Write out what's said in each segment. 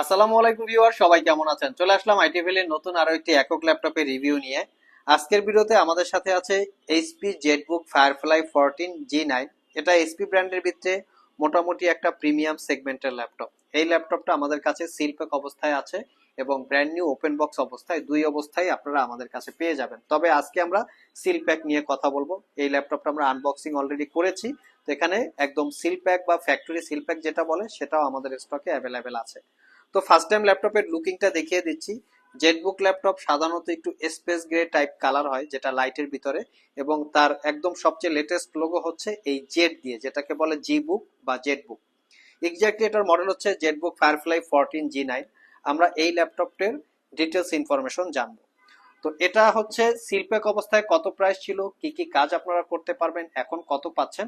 আসসালামু আলাইকুম ভিউয়ার, সবাই কেমন আছেন? চলে আসলাম আইটি ভ্যালির নতুন আরও একটি একক ল্যাপটপের রিভিউ নিয়ে। আজকের ভিডিওতে আমাদের সাথে আছে HP ZBook Firefly fourteen G nine এটা এইচপি ব্র্যান্ডের ভিতরে মোটামুটি একটা প্রিমিয়াম সেগমেন্টের ল্যাপটপ। এই ল্যাপটপটা আমাদের কাছে সিলপ্যাক অবস্থায় আছে এবং ব্র্যান্ড নিউ ওপেন বক্স অবস্থায়, দুই অবস্থায় আপনারা আমাদের কাছে পেয়ে যাবেন। তবে আজকে আমরা সিল প্যাক নিয়ে কথা বলব। এই ল্যাপটপটা আমরা আনবক্সিং অলরেডি করেছি। তো এখানে একদম সিল প্যাক বা ফ্যাক্টরি সিল প্যাক যেটা বলে, সেটাও আমাদের স্টকে অ্যাভেলেবেল আছে। তো ফার্স্ট টাইম ল্যাপটপের লুকিংটা দেখিয়ে দিচ্ছি। জেটবুক ল্যাপটপ সাধারণত একটু স্পেস গ্রে টাইপ কালার হয়, যেটা লাইটের ভিতরে, এবং তার একদম সবচেয়ে লেটেস্ট লোগো হচ্ছে এই জেড দিয়ে, যেটাকে বলে জি বুক বা জেট বুক এক্স্যাক্টলি এটার মডেল হচ্ছে ZBook Firefly fourteen G nine আমরা এই ল্যাপটপটির ডিটেলস ইনফরমেশন জানব। তো এটা হচ্ছে শিল্পেক অবস্থায় কত প্রাইস ছিল, কি কি কাজ আপনারা করতে পারবেন, এখন কত পাচ্ছেন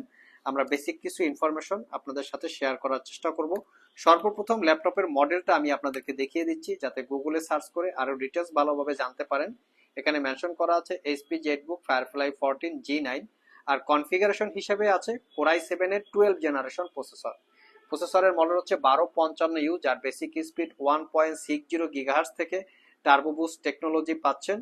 আমরা বেসিক কিছু ইনফরমেশন আপনাদের সাথে শেয়ার করার চেষ্টা করব। সর্বপ্রথম ল্যাপটপের মডেলটা আমি আপনাদেরকে দেখিয়ে দিচ্ছি, যাতে গুগলে সার্চ করে আরও ডিটেলস ভালোভাবে জানতে পারেন। এখানে মেনশন করা আছে HP ZBook Firefly fourteen G nine আর কনফিগারেশন হিসেবে আছে কোরাই সেভেনের টুয়েলভ জেনারেশন প্রসেসর প্রসেসরের মডেল হচ্ছে বারো পঞ্চান্ন ইউ যার basic speed one point six zero gigahertz থেকে টার্বোবুস্ট টেকনোলজি পাচ্ছেন।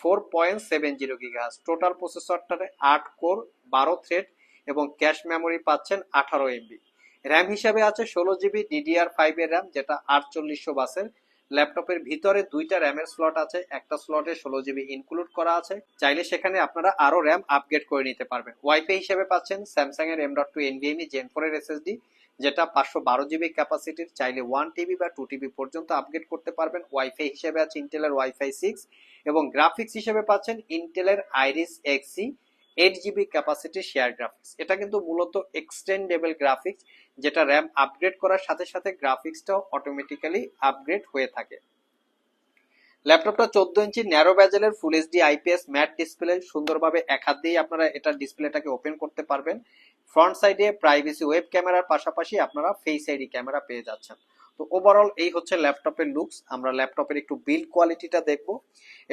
Four point seven zero gigahertz total প্রসেসরটারে আট কোর বারো থ্রেড এবং ক্যাশ মেমোরি পাচ্ছেন আঠারো এমবি। র্যাম হিসাবে আছে ষোলো জিবি ডিডিআর ফাইভ এর র্যাম যেটা আটচল্লিশশো বাসের। ল্যাপটপের ভিতরে দুইটা র্যামের স্লট আছে, একটা স্লটে ষোলো জিবি ইনক্লুড করা আছে। চাইলে সেখানে আপনারা আরও র্যাম আপগ্রেড করে নিতে পারবেন। ওয়াইফাই হিসেবে পাচ্ছেন স্যামসাং এর M dot two NVMe gen four এর এসএসডি যেটা পাঁচশো বারো জিবি ক্যাপাসিটির চাইলে ওয়ান টিবি বা টু টিবি পর্যন্ত আপগ্রেড করতে পারবেন। ওয়াইফাই হিসেবে আছে ইন্টেলের ওয়াইফাই সিক্স এবং গ্রাফিক্স হিসেবে পাচ্ছেন ইন্টেলের Iris Xe eight GB capacity share graphics এটা কিন্তু মূলত এক্সটেন্ডেবল গ্রাফিক্স যেটা র্যাম আপগ্রেড করার সাথে সাথে গ্রাফিক্সটাও অটোমেটিক্যালি আপগ্রেড হয়ে থাকে। ল্যাপটপটা চোদ্দ ইঞ্চি narrow ব্যাজেলের full HD IPS matte display সুন্দরভাবে এক হাত দিয়েই আপনারা এটা ডিসপ্লেটাকে ওপেন করতে পারবেন। ফ্রন্ট সাইডে প্রাইভেসি ওয়েব ক্যামেরার পাশাপাশি আপনারা ফেস আইডি ক্যামেরা পেয়ে যাচ্ছেন। তো ওভারঅল এই হচ্ছে ল্যাপটপের লুকস আমরা ল্যাপটপের একটু বিল্ড কোয়ালিটিটা দেখব।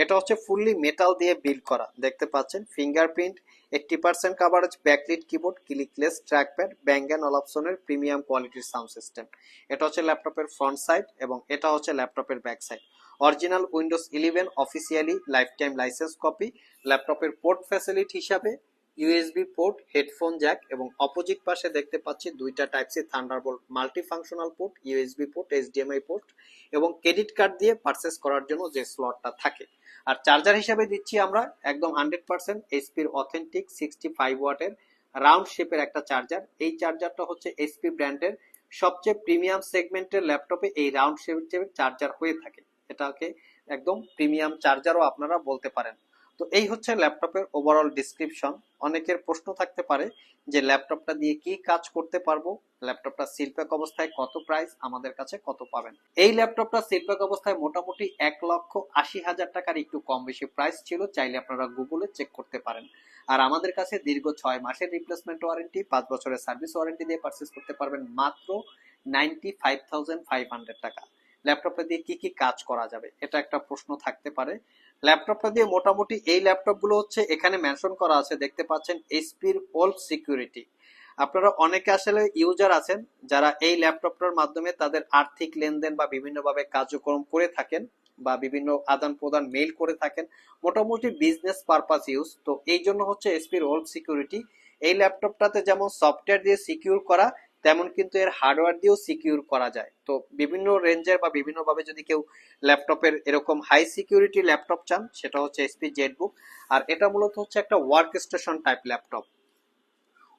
এটা হচ্ছে ফুললি মেটাল দিয়ে বিল্ড করা, দেখতে পাচ্ছেন? Fingerprint eighty percent coverage backlit keyboard clickless trackpad Bang and অলাপসনের premium কোয়ালিটির সাউন্ড সিস্টেম এটা হচ্ছে ল্যাপটপের ফ্রন্ট সাইড এবং এটা হচ্ছে ল্যাপটপের back side original Windows eleven officially life time licence copy ল্যাপটপের পোর্ট ফ্যাসিলিটি হিসাবে ইউএসবি পোর্ট, হেডফোন জ্যাক এবং অপোজিট পাশে দেখতে পাচ্ছি দুইটা type C Thunderbolt multi functional port USB port HDMI port এবং ক্রেডিট কার্ড দিয়ে পারচেস করার জন্য যে স্লটটা থাকে। আর চার্জার হিসাবে দিচ্ছি আমরা একদম হান্ড্রেড পার্সেন্ট এইচপির অথেন্টিক সিক্সটি ফাইভ ওয়াটের রাউন্ড শেপের একটা চার্জার এই চার্জারটা হচ্ছে এইচপি ব্র্যান্ডের সবচেয়ে প্রিমিয়াম সেগমেন্টের ল্যাপটপে এই রাউন্ড শেপের চার্জার হয়ে থাকে। এটাকে একদম প্রিমিয়াম চার্জারও আপনারা বলতে পারেন। তো এই হচ্ছে ল্যাপটপের ওভারঅল ডিসক্রিপশন অনেকের প্রশ্ন থাকতে পারে যে ল্যাপটপটা দিয়ে কি কাজ করতে পারব? ল্যাপটপটা শিল্পক অবস্থায় কত প্রাইস আমাদের কাছে কত পাবেন? এই ল্যাপটপটা শিল্পক অবস্থায় মোটামুটি এক লক্ষ আশি হাজার টাকার একটু কম বেশি প্রাইস ছিল, চাইলে আপনারা গুগলে চেক করতে পারেন। আর আমাদের কাছে দীর্ঘ ছয় মাসের রিপ্লেসমেন্ট ওয়ারেন্টি পাঁচ বছরের সার্ভিস ওয়ারেন্টি দিয়ে পারচেস করতে পারবেন মাত্র ninety five thousand five hundred টাকা। ল্যাপটপটা দিয়ে কি কি কাজ করা যাবে? এটা একটা প্রশ্ন থাকতে পারে। ল্যাপটপটা দিয়ে মোটামুটি এই ল্যাপটপগুলো হচ্ছে এখানে মেনশন করা আছে। দেখতে পাচ্ছেন এইচপির ওল্ড সিকিউরিটি আপনারা অনেকে আসলে ইউজার আছেন যারা এই ল্যাপটপটার মাধ্যমে তাদের আর্থিক লেনদেন বা বিভিন্নভাবে কার্যক্রম করে থাকেন বা বিভিন্ন আদান প্রদান মেইল করে থাকেন, মোটামুটি বিজনেস পারপাস ইউজ তো এই জন্য হচ্ছে এসপির ওল্ড সিকিউরিটি এই ল্যাপটপটাতে যেমন সফটওয়্যার দিয়ে সিকিউর করা তেমন কিন্তু এর হার্ডওয়্যার দিয়েও সিকিউর করা যায়। তো বিভিন্ন রেঞ্জের বা বিভিন্ন ভাবে যদি কেউ ল্যাপটপের এরকম হাই সিকিউরিটি ল্যাপটপ চান, সেটা হচ্ছে এসপি জেটবুক আর এটা মূলত হচ্ছে একটা work station type laptop.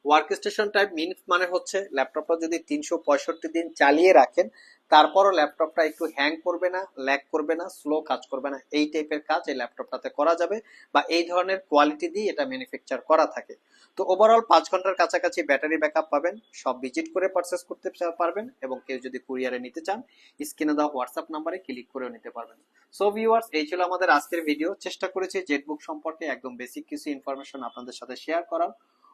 Work station type means মানে হচ্ছে ল্যাপটপটা যদি তিনশো পঁয়ষট্টি দিন চালিয়ে রাখেন, তারপরও ল্যাপটপটা একটু হ্যাং করবে না ল্যাগ করবে না স্লো কাজ করবে না। এই টাইপের কাজ এই ল্যাপটপটাতে করা যাবে বা এই ধরনের কোয়ালিটি দিয়ে এটা ম্যানুফ্যাকচার করা থাকে। তো ওভারঅল পাঁচ ঘণ্টার কাছাকাছি ব্যাটারি ব্যাকআপ পাবেন, সব ভিজিট করে পারচেস করতে পারবেন এবং কেউ যদি কুরিয়ারে নিতে চান স্ক্রিনে দেওয়া হোয়াটসঅ্যাপ নাম্বারে ক্লিক করেও নিতে পারবেন। সো ভিউয়ার্স এই ছিল আমাদের আজকের ভিডিও চেষ্টা করেছি জেটবুক সম্পর্কে একদম বেসিক কিছু ইনফরমেশন আপনাদের সাথে শেয়ার করার।